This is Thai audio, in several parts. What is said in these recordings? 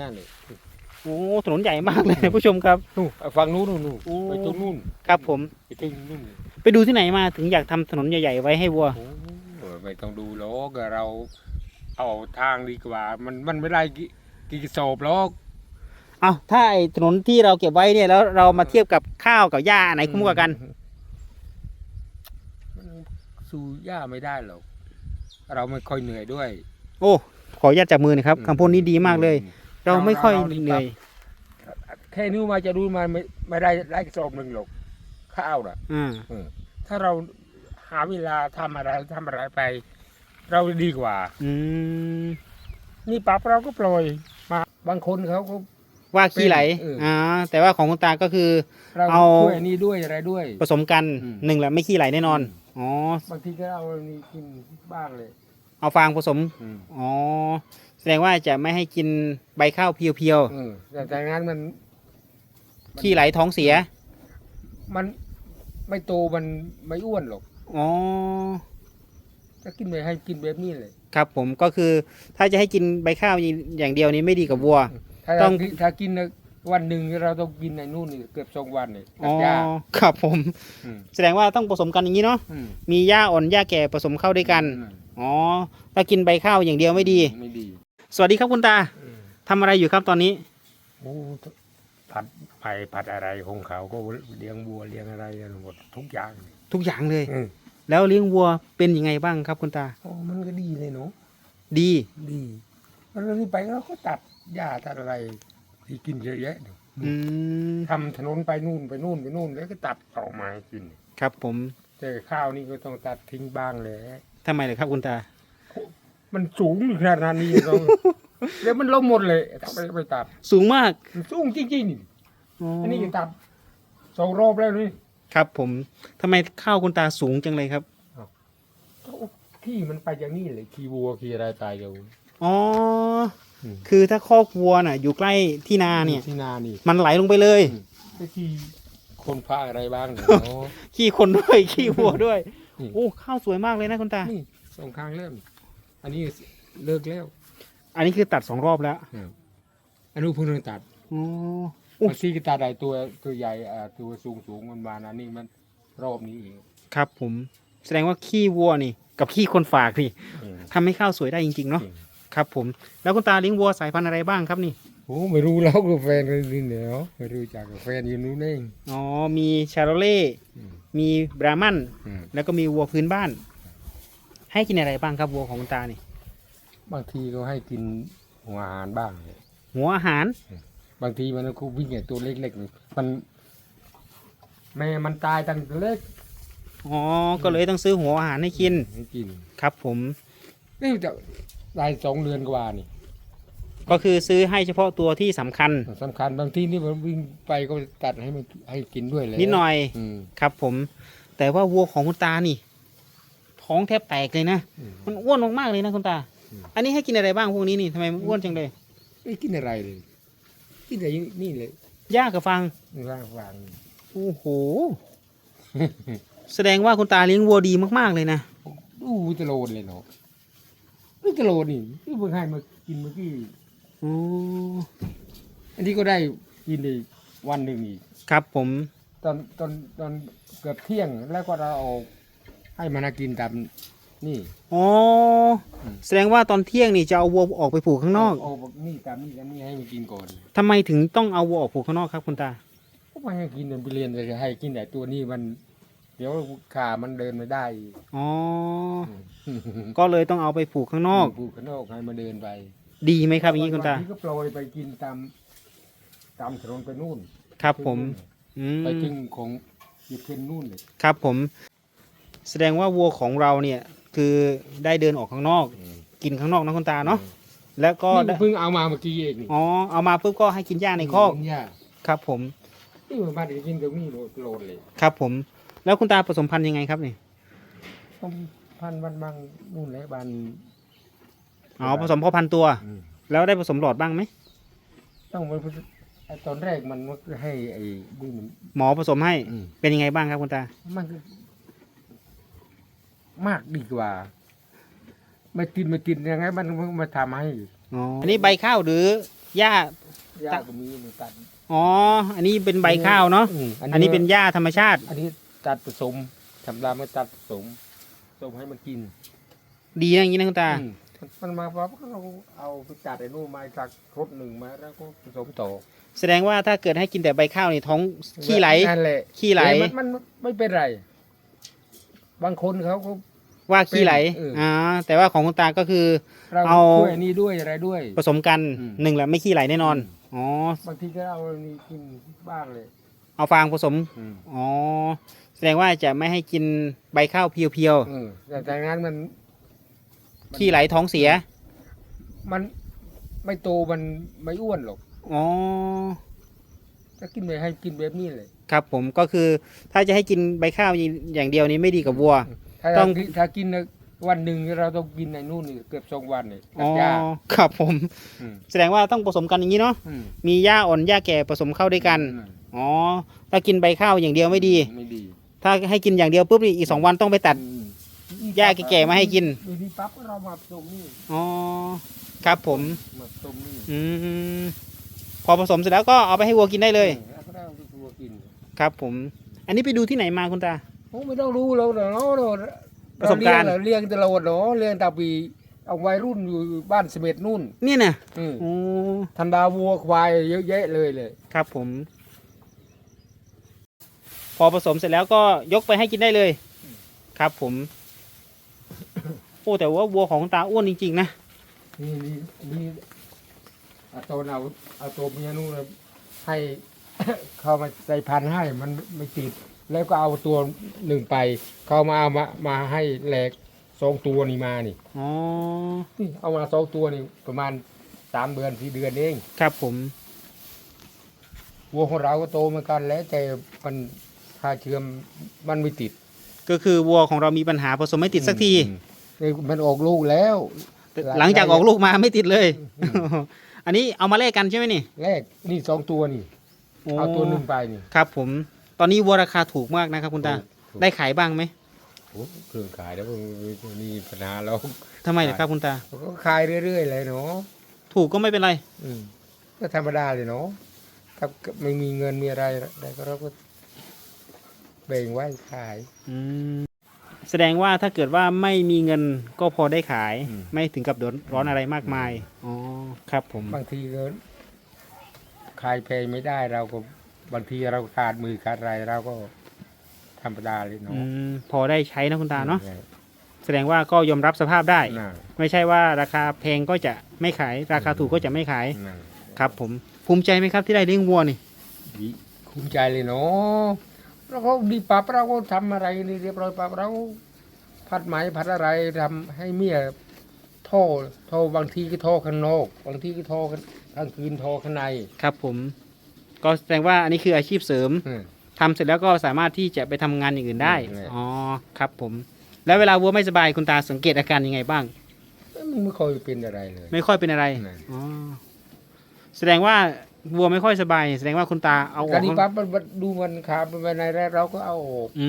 นั่นเลยโอ้ถนนใหญ่มากเลยผู้ชมครับ นู่นฝั่งนู้นนู่นนู่นโอ้ ไปตรงนู่นครับผม ไปถึงนู่นไปดูที่ไหนมาถึงอยากทำถนนใหญ่ๆไว้ให้วัว โอ้ไม่ต้องดูหรอกเรา เอาทางดีกว่า มันมันไม่ได้กี่กี่กระสอบหรอกเอาถ้าไอ้ถนนที่เราเก็บไว้เนี่ยแล้วเรามาเทียบกับข้าวกับหญ้าอันไหนคุ้มกว่ากัน มันสู้ย่าไม่ได้หรอก เราไม่ค่อยเหนื่อยด้วยโอ้ ขออนุญาตจับมือหนะครับคำพูดนี้ดีมากเลย เราไม่ค่อยเหนื่อยแค่นี้มาจะดูมาไม่ไม่ได้ได้กระสอบหนึ่งหรอกข้าวน่ะอ่าถ้าเราหาเวลาทำอะไรทำอะไรไป เราดีกว่า อืมนี่ปรับเราก็ปล่อยมาบางคนเขาก็ ว่าขี้ไหลเอออ่ อ่าแต่ว่าของคุณตาก็คือ เราเอาช่วยอันนี้ด้วยอะไรด้วย ผสมกันอืม หนึ่งแหละไม่ขี้ไหลแน่นอนอ๋อบางทีก็เอาอันนี้กินบ้างเลยเอาฟางผสมอืมอ๋อ แสดงว่าจะไม่ให้กินใบข้าวเพียวเออแต่แต่งั้นมัน ๆขี้ไหลท้องเสียมันไม่โตมันไม่อ้วนหรอก อ๋อถ้ากินไปให้กินแบบนี้เลยครับผมก็คือถ้าจะให้กินใบข้าวอย่างเดียวนี้ไม่ดีกับวัว ถ้าต้องถ้ากินวันหนึ่งเราต้องกินในนู่นนี่เกือบสองวันเลยอ๋อหญ้าครับผม อืมแสดงว่าต้องผสมกันอย่างนี้เนาะอืมมีหญ้าอ่อนหญ้าแก่ผสมเข้าด้วยกันอืมอ๋อถ้ากินใบข้าวอย่างเดียวไม่ดี ไม่ดี สวัสดีครับคุณตาอืมทำอะไรอยู่ครับตอนนี้ โอ้ผัดไปผัดอะไรของเขาก็เลี้ยงวัวเลี้ยงอะไรกันหมดทุกอย่างเลยทุกอย่างเลย อืมแล้วเลี้ยงวัวเป็นยังไงบ้างครับคุณตา โอ้มันก็ดีเลยเนาะดี ดีแล้วนี่ไปเราก็ตัดหญ้าตัดอะไรที่กินเยอะแยะเนี่ยอืมทำถนนไปนู่นไปนู่นไปนู่นแล้วก็ตัดออกมาให้กิน ครับผมแต่ข้าวนี่ก็ต้องตัดทิ้งบ้างแหละทำไมเลยครับคุณตา มันสูงขนาดนี้ต้องแล้วมันล้มหมดเลยถ้าไปไปตัดสูงมากมันสูงจริงๆนี่อ๋ออันนี้ก็ตัดสองรอบแล้วนี่ครับ ผมทำไมข้าวคุณตาสูงจังเลยครับขี้มันไปอย่างนี้เลยขี้วัวขี้อะไรตายเดี๋ยวอ๋ออมคือถ้าคอกวัวน่ะ อยู่ใกล้ที่นาเนี่ยที่นานี่มันไหลลงไปเลยไอ้ขี้คนพาอะไรบ้างเนี่ยเนาะขี้คนด้วยขี้วัวด้วยนี่โอ้ข้าวสวยมากเลยนะคุณตานี่สองข้างเริ่ม อันนี้เลิกแล้วอันนี้คือตัดสองรอบแล้วอันนู้นเพิ่งเริ่มตัดอ๋ออุ๊ยบางทีก็ตัดได้ตัวตัวใหญ่อ่าตัวสูงสูงมันมานะนี่มันรอบนี้เองครับ ผม แสดงว่าขี้วัวนี่ กับขี้คนฝากนี่อืมทำให้ข้าวสวยได้จริงๆเนาะจริง ครับ ผม แล้วคุณตาเลี้ยงวัวสายพันธุ์อะไรบ้างครับนี่โอ้ไม่รู้แล้วกับแฟนกันนี่เนาะไม่รู้จักกับแฟนอยู่นู้นเองอ๋อมีชาโรเล่ อืมมีบรามัน อืมแล้วก็มีวัวพื้นบ้าน ให้กินอะไรบ้างครับวัวของคุณตานี่ บางทีก็ให้กินหัวอาหารบ้าง หัวอาหาร บางทีมันก็วิ่งไอ้ตัวเล็กๆนี่มันแม่มันตายตั้งแต่เล็กอ๋อ ก็เลยต้องซื้อหัวอาหารให้กิน ให้กินครับผม นี่จะได้สองเดือนกว่านี่ก็คือซื้อให้เฉพาะตัวที่สำคัญ สำคัญบางทีนี่มันวิ่งไปก็ตัดให้มันให้กินด้วยเลยนิดหน่อย อืม ครับผม แต่ว่าวัวของคุณตานี่ ท้องแทบแตกเลยนะอืมมันอ้วนมากๆเลยนะคุณตาอืมอันนี้ให้กินอะไรบ้างพวกนี้นี่ทำไมมันอ้วนจังเลยไม่กินอะไรเลย กินแต่นี่เลยหญ้ากับฟางว่างวางโอ้โห แสดงว่าคุณตาเลี้ยงวัวดีมากๆเลยนะดูตะโลนเลยเนาะดูตะโลนนี่นี่เพิ่งให้มากินเมื่อกี้อ๋ออันนี้ก็ได้กินในวันหนึ่งอีก ครับผม ตอนตอนตอนเกือบเที่ยงแล้วก็เราเอา ให้มันกินตามนี่ อ๋ออม แสดงว่าตอนเที่ยงนี่จะเอาวัวออกไปผูกข้างนอกเเอานี่ตามนี่ตามนี่ให้มันกินก่อนทำไมถึงต้องเอาวัวออกผูกข้างนอกครับคุณตา ก็ไม่ให้กินมันไปเรียนเลยให้กินแต่ตัวนี้มัน เดี๋ยวขามันเดินไม่ได้อีกอ๋อ ก็เลยต้องเอาไปผูกข้างนอก ปลูกข้างนอกให้มันเดินไปดีไหมครับอย่างนี้คุณตาบงทีก็โปรยไปกินตามตามถนนไปนู่นครับผม อืมไปถึงของอยู่ขึ้นนู่นเลยครับผม แสดงว่าวัวของเราเนี่ยคือได้เดินออกข้างนอก กินข้างนอกนะคุณตาเนาะแล้วก็นี่ได้เพิ่งเอามาเมื่อกี้เองนี่อ๋อเอามาปุ๊บก็ให้กินหญ้าในคอกเนี่ยครับผมนี่มันมาได้กินตรงนี้โลดเลย ครับผม แล้วคุณตาผสมพันธุ์ยังไงครับนี่ต้องพันวันบางนู่นแหละบันอ๋อผสมพ่อพันธุ์ตัวอืมแล้วได้ผสมหลอดบ้างไหมต้องมันไอ้ตอนแรกมันก็ให้ไอ้นี่มันหมอผสมให้อืมเป็นยังไงบ้างครับคุณตามันก็ มากดีกว่า ไม่กินไม่กินยังไง มันมันมาทำให้อ๋ออันนี้ใบข้าวหรือหญ้าหญ้าก็มีนี่ตัดอ๋อ อันนี้เป็นใบข้าวเนาะ มอันนี้เป็นหญ้าธรรมชาติ อันนี้ตัดผสมทำรามมาตัดผสมผสมให้มันกินดีนะอย่างนี้นะคุณตา อืมมันมาปั๊บก็เราเอาไปจัดไอ้นู่นมาจากรถหนึ่งมาแล้วก็ผสมต่อแสดงว่าถ้าเกิดให้กินแต่ใบข้าวนี่ท้องขี้ไหล นั่นแหละขี้ไหล มันมันมันไม่เป็นไร บางคนเขาก็ ว่าขี้ไหลเอออ่ อ่าแต่ว่าของคุณตาก็คือ เราเอา ช่วยอันนี้ด้วยอะไรด้วย ผสมกันอืม หนึ่งแหละไม่ขี้ไหลแน่นอนอ๋อบางทีก็เอาอันนี้กินบ้างเลยเอาฟางผสมอืมอ๋อแสดงว่าจะไม่ให้กินใบข้าวเพียวเออแต่แต่งั้นมัน ๆขี้ไหลท้องเสียมันไม่โตมันไม่อ้วนหรอก อ๋อถ้ากินไปให้กินแบบนี้เลย ครับผมก็คือถ้าจะให้กินใบข้าวอย่างเดียวนี้ไม่ดีกับวัว ถ้าต้เราองกินถ้ากินวันหนึ่งเราต้องกินในนู่นนี่เกือบสองวันเนี่ยอ๋อยาครับผมอืมแสดงว่าต้องผสมกันอย่างนี้เนาะอืมมีหญ้าอ่อนหญ้าแก่ผสมเข้าด้วยกันอืมอ๋อถ้ากินใบข้าวอย่างเดียวไม่ดี ไม่ดีถ้าให้กินอย่างเดียวปุ๊บนี่อีกสองวันต้องไปตัด อืมหญ้าแก่ๆมาให้กินดีดีปั๊บเรามาผสมนี่อ๋อครับผมมาผสมนี่อืมพอผสมเสร็จแล้วก็เอาไปให้วัวกินได้เลยแล้วก็ได้เอาไปตัวกิน ครับผม อันนี้ไปดูที่ไหนมาคุณตาโอ้ไม่ต้องรู้แล้วเนาะเนาะประสบการณ์ เเลี้ยงตลอดเนาะเลี้ยงตาปีเอาวัยรุ่นอยู่บ้านเสม็ดนู่นนี่นะอืมโอ้ทันดาวัวควายเยอะแยะเลยเลย ครับผม พอผสมเสร็จแล้วก็ยกไปให้กินได้เลย ครับผม โอ้แต่ว่าวัวของคุณตาอ้วนจริงๆนะนี่นี่นี่เอาตัวเอาเอาตัวเมียนู่นน่ะให้ เขามาใส่พันธุ์ให้มันไม่ติด แล้วก็เอาตัวหนึ่งไป เขามาเอามามาให้แหลกสองตัวนี่มานี่อ๋อ นี่เอามาสองตัวนี่ประมาณสามเดือนสี่เดือนเองครับผม วัวของเราก็โตเหมือนกันแล้วแต่มันถ้าเชื่อมมันไม่ติดก็คือวัวของเรามีปัญหาผสมไม่ติดสักที อืมนี่มันออกลูกแล้วหลายหลังจากออกลูกมาไม่ติดเลย อันนี้เอามาแลกกันใช่ไหมนี่ แรกนี่สองตัวนี่ เอาตัวหนึ่งไปนี่ ครับผม ตอนนี้วัวราคาถูกมากนะครับ คุณตา ถูกได้ขายบ้างไหมโอ้เครื่องขายแล้วมันมีปัญหาแล้วทำไมล่ะครับคุณตาก็ขายเรื่อยๆเลยเนาะถูกก็ไม่เป็นไร อืมก็ธรรมดาเลยเนาะถ้าไม่มีเงินมีอะไรได้ก็เราก็แบ่งไว้ขาย อืม แสดงว่าถ้าเกิดว่าไม่มีเงินก็พอได้ขาย อืม ไม่ถึงกับเดือดร้อนอะไรมากมาย อ๋อ ครับผม บางทีก็ ขายแพงไม่ได้เราก็บางทีเราขาดมือขาดอะไรเราก็ธรรมดาเลยอืเนาะมพอได้ใช้นะคุณตาเนาะใช่แสดงว่าก็ยอมรับสภาพได้น่ะไม่ใช่ว่าราคาแพงก็จะไม่ขาย ราคาถูกก็จะไม่ขายน่ะครับผมภูมิใจไหมครับที่ได้เลี้ยงวัวนี่ดีคุ้มใจเลยเนาะแล้วก็ดีปับเราก็ทำอะไรนี่เรียบร้อยปับเรา พัดไหมพัดอะไรทำให้เมีย ท่อท่อบางทีก็ท่อข้างนอก บางทีก็ท่อข้างกลางคืนท่อข้างในครับผม ก็แสดงว่าอันนี้คืออาชีพเสริมอืม ทำเสร็จแล้วก็สามารถที่จะไปทำงานอย่างอื่นได้อืมอ๋อ ครับผม แล้วเวลาวัวไม่สบายคุณตาสังเกตอาการยังไงบ้าง มันไม่ค่อยเป็นอะไรเลย ไม่ค่อยเป็นอะไรไม่อ๋อ แสดงว่าวัวไม่ค่อยสบาย แสดงว่าคุณตาเอาอการอกนี้ปั๊บมันมันดูมันขาเป็นไปในแล้วเราก็เอาออกอื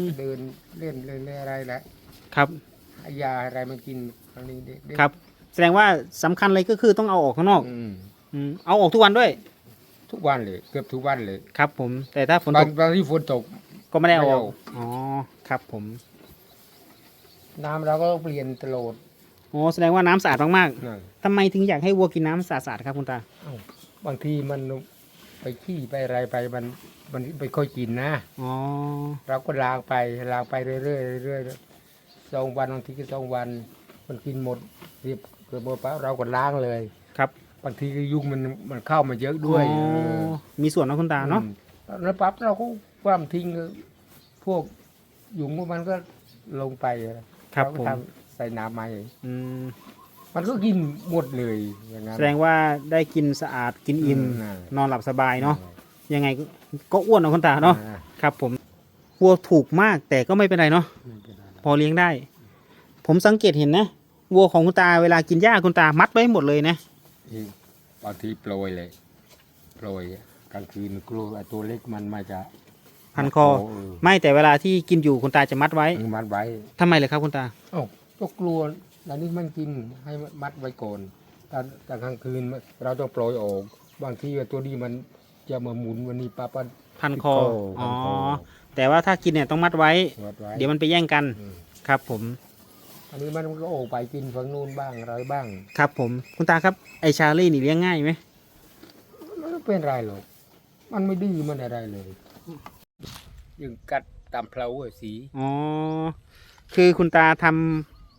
ม เดินเล่นเล่นเล่นอะไรแหละครับ ให้ยาอะไรมันกิน ครั้งนี้เด็กๆครับ แสดงว่าสำคัญเลยก็คือต้องเอาออกข้างนอกอืมอืมเอาออกทุกวันด้วย ทุกวันเลย เกือบทุกวันเลยครับ ผม แต่ถ้าฝนบาตงกบางที่ฝนตก ก็ไม่ได้เอาออกไม่เอา อ๋อครับผมน้ำเราก็เปลี่ยนตลอดอ๋อแสดงว่าน้ำสะอาดมากนั่นๆทำไมถึงอยากให้วัวกินน้ำสะอาดๆครับคุณตาบางทีมันไปขี้ไปอะไรไปมันมันไม่ค่อยกินนะ อ๋อเราก็ล้างไปล้างไปเรื่อยๆเรื่อยๆสองวันบางทีก็สองวัน มันกินหมดเรียบเกือบหมดปั๊บเราก็ล้างเลยครับบางทีก็ยุงมันมันเข้ามาเยอะด้วยอ๋อเออมีส่วนนะคุณตาเนาะอืมแล้วปั๊บเราก็ความทิ้งพวกยุงพวกมันก็ลงไปครับเาก็ผมทำใส่น้ำใหม่อืมมันก็กินหมดเลยอย่างนั้นแสดงว่าได้กินสะอาดกินอิ่มนั่นนอนหลับสบายเนาะยังไงก็ก็อ้วนนะคุณตาเนาะอ่ครับผมวัวถูกมากแต่ก็ไม่เป็นไรเนาะไม่เป็นไร พอเลี้ยงได้ ผมสังเกตเห็นนะ วัวของคุณตาเวลากินหญ้าคุณตามัดไว้หมดเลยนะอีกบางทีโปรยเลยโปรยกลางคืนกลัวไอ้ตัวเล็กมันมาจะพันคอเไม่แต่เวลาที่กินอยู่คุณตาจะมัดไว้เออมัดไว้ทำไมเลยครับคุณตาเอ้าก็กลัวแล้วนี่มันกินให้มัดไว้ก่อนตอนตอนกลางคืนเราต้องปล่อยออก บางทีตัวนี้มันจะมาหมุนวันนี้ปั๊บมันพันคอพัอ๋นอคอแต่ว่าถ้ากินเนี่ยต้องมัดไว้วัดไว้เดี๋ยวมันไปแย่งกันอืมครับผม อันนี้มันก็ออกไปกินฝั่งนู้นบ้างอะไรบ้างครับผมคุณตาครับไอชาลี่นี่เลี้ยงง่ายไหมมันไม่เป็นไรหรอกมันไม่ดื้อมันอะไรเลยยังกัดตามเพลาอะสีอ๋อคือคุณตาท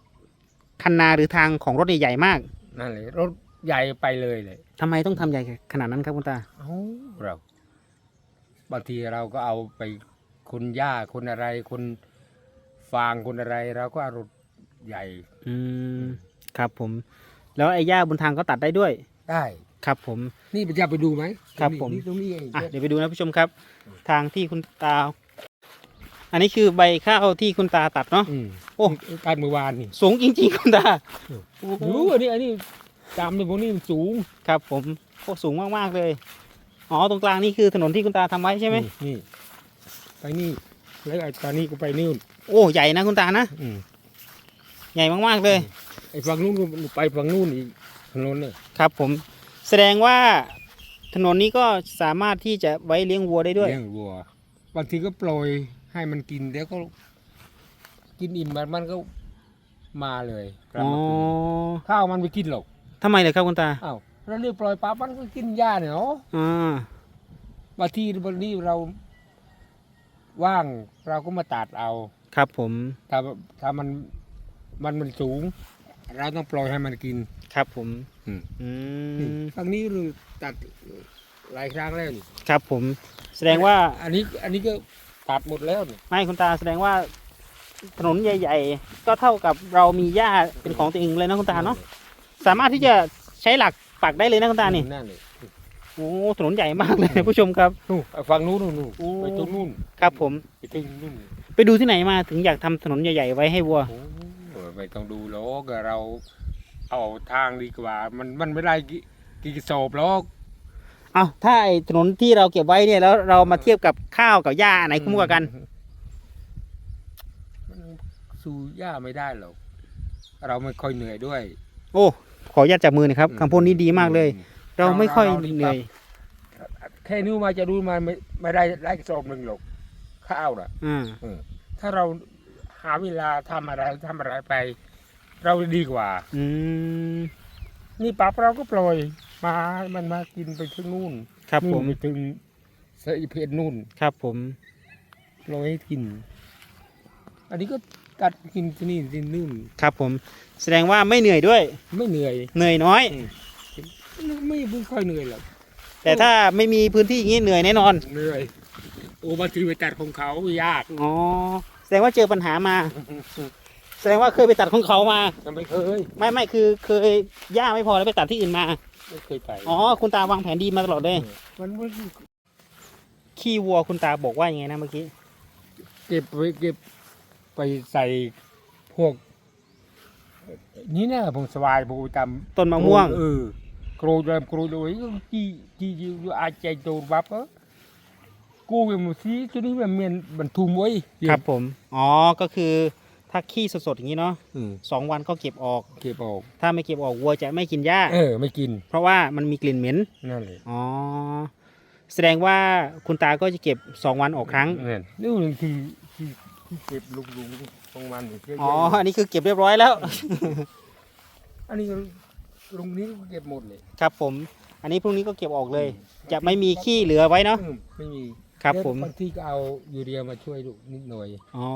ำคันนาหรือทางของรถใหญ่ๆมากนั่นเลยรถใหญ่ไปเลยเลยทำไมต้องทำใหญ่ขนาดนั้นครับคุณตา เอาเราบางทีเราก็เอาไปคนหญ้าคนอะไรคนฟางคนอะไร เราก็เอารถ ใหญ่ อืมครับผม แล้วไอ้หญ้าบนทางก็ตัดได้ด้วย ได้ครับผม นี่ไปจะไปดูไหมครับผม นี่ตรงนี้เองอะเดี๋ยวไปดูนะผู้ชมครับ ทางที่คุณตา อันนี้คือใบข้าวที่คุณตาตัดเนาะ อืมโอ้ การเมื่อวานนี่สูงจริงๆคุณตาโอ้โหรู้อันนี้อันนี้ตามในพวกนี้มันสูงครับผมโอ้สูงมากๆเลย อ๋อตรงกลางนี่คือถนนที่คุณตาทำไว้ใช่ไหมนี่นี่ไปนี่แล้วไอ้ตอนนี้ก็ไปนู่นโอ้ใหญ่นะคุณตานะอืม ใหญ่มากๆเลย ไอ้ฝั่งนู้นก็ไปฝั่งนู้นอีกถนนเนี่ยครับผมแสดงว่าถนนนี้ก็สามารถที่จะไว้เลี้ยงวัวได้ด้วยเลี้ยงวัวบางทีก็ปล่อยให้มันกินเดี๋ยวก็ กินอิ่มมันมันก็มาเลยกลับอ๋อมากินข้าวมันไม่กินหรอกทำไมเลยครับคุณตาอ้าวเราเรียกปล่อยปลามันก็กินหญ้าเนี่ยเนาะอ่าบางทีบางทีเรา ว่างเราก็มาตัดเอา ครับผม ถ้าถ้ามัน มันมันสูง เราต้องปล่อยให้มันกิน ครับผม อืม อืนี่มครั้งนี้เราตัดหลายครั้งแล้วนี่ครับผม แสดงว่าอันนี้อันนี้ก็ตัดหมดแล้วนี่ไม่คุณตาแสดงว่าถนนใหญ่ ๆ ก็เท่ากับเรามีหญ้าเป็นของตัวเองเลยนะคุณตาเนาะสามารถที่จะใช้หลักปักได้เลยนะคุณตานี่นั่นเลยโอ้ถนนใหญ่มากเลยนะผู้ชมครับ นู่นไปฝั่งนู้นนู่นนู่นโอ้ ไปตรงนู้นครับผม ไปตรงนู้นไปดูที่ไหนมาถึงอยากทำถนนใหญ่ๆไว้ให้วัว โอ้ ไม่ต้องดูหรอกเราเอาทางดีกว่า มันมันไม่ได้กี่กี่กระสอบหรอกเอาถ้าไอ้ถนนที่เราเก็บไว้เนี่ยแล้วเรามาเทียบกับข้าวกับหญ้าอันไหนคุ้มกว่ากัน มันสู้ย่าไม่ได้หรอก เราไม่ค่อยเหนื่อยด้วย โอ้ ขออนุญาตจับมือหนะครับอืมคำพูดนี้ดีมากเลย เราไม่ค่อยเราเราเหนื่อย แค่นี้มาจะดูมาไม่ไม่ได้ได้กระสอบหนึ่งหรอกข้าวน่ะอ่า ถ้าเรา หาเวลาทำอะไรทำอะไรไป เราดีกว่า อืมนี่ปรับเราก็ปล่อยมาให้มันมากินไปถึงนู่นครับผมนู่นไปถึงเสยเพชรนู่น ครับผมปล่อยให้กิน อันนี้ก็กัดกินที่นี่ที่นู่นครับผม แสดงว่าไม่เหนื่อยด้วย ไม่เหนื่อย เหนื่อยน้อย ไม่ไม่ค่อยเหนื่อยหรอกแต่ถ้าไม่มีพื้นที่อย่างนี้เหนื่อยแน่นอน เหนื่อยโอ้บางทีไปตัดของเขายาก อ๋อ แสดงว่าเจอปัญหามา แสดงว่าเคยไปตัดของเขามา ทำไมเคยไม่ไม่คือเคยหญ้าไม่พอแล้วไปตัดที่อื่นมา ไม่เคยไปอ๋อ คุณตาวางแผนดีมาตลอดเลย มันมันขี้วัวคุณตาบอกว่ายังไงนะเมื่อกี้ เก็บไปเก็บไปใส่พวก นี่นะผมสบายผมตามต้นมะม่วง เออโกรธเลยโกรธเลยจีจีจีอาจใจโตบับเออ กูเป็นมือซีตัวนี้มันเมียนบรรทุมไว้ครับผม อ๋อ ก็คือถ้าขี้สดๆอย่างนี้เนาะอืมสองวันก็เก็บออก เก็บออก ถ้าไม่เก็บออกวัวจะไม่กินหญ้า เออ ไม่กิน เพราะว่ามันมีกลิ่นเหม็น นั่นเลยอ๋อ แสดงว่าคุณตาก็จะเก็บสองวันออกครั้งนั่นนี่หนึ่งที่ที่ที่เก็บลุงลุงของมันนี่เยะๆอ๋อ อันนี้คือเก็บเรียบร้อยแล้ว อันนี้ลุงนี้ก็เก็บหมดเลยครับผม อันนี้พรุ่งนี้ก็เก็บออกเลย จะไม่มีขี้เหลือไว้เนาะ อืมไม่มี ครับแล้วผม บางทีก็เอายูเรียมาช่วยลูกนิดหน่อยอ๋อ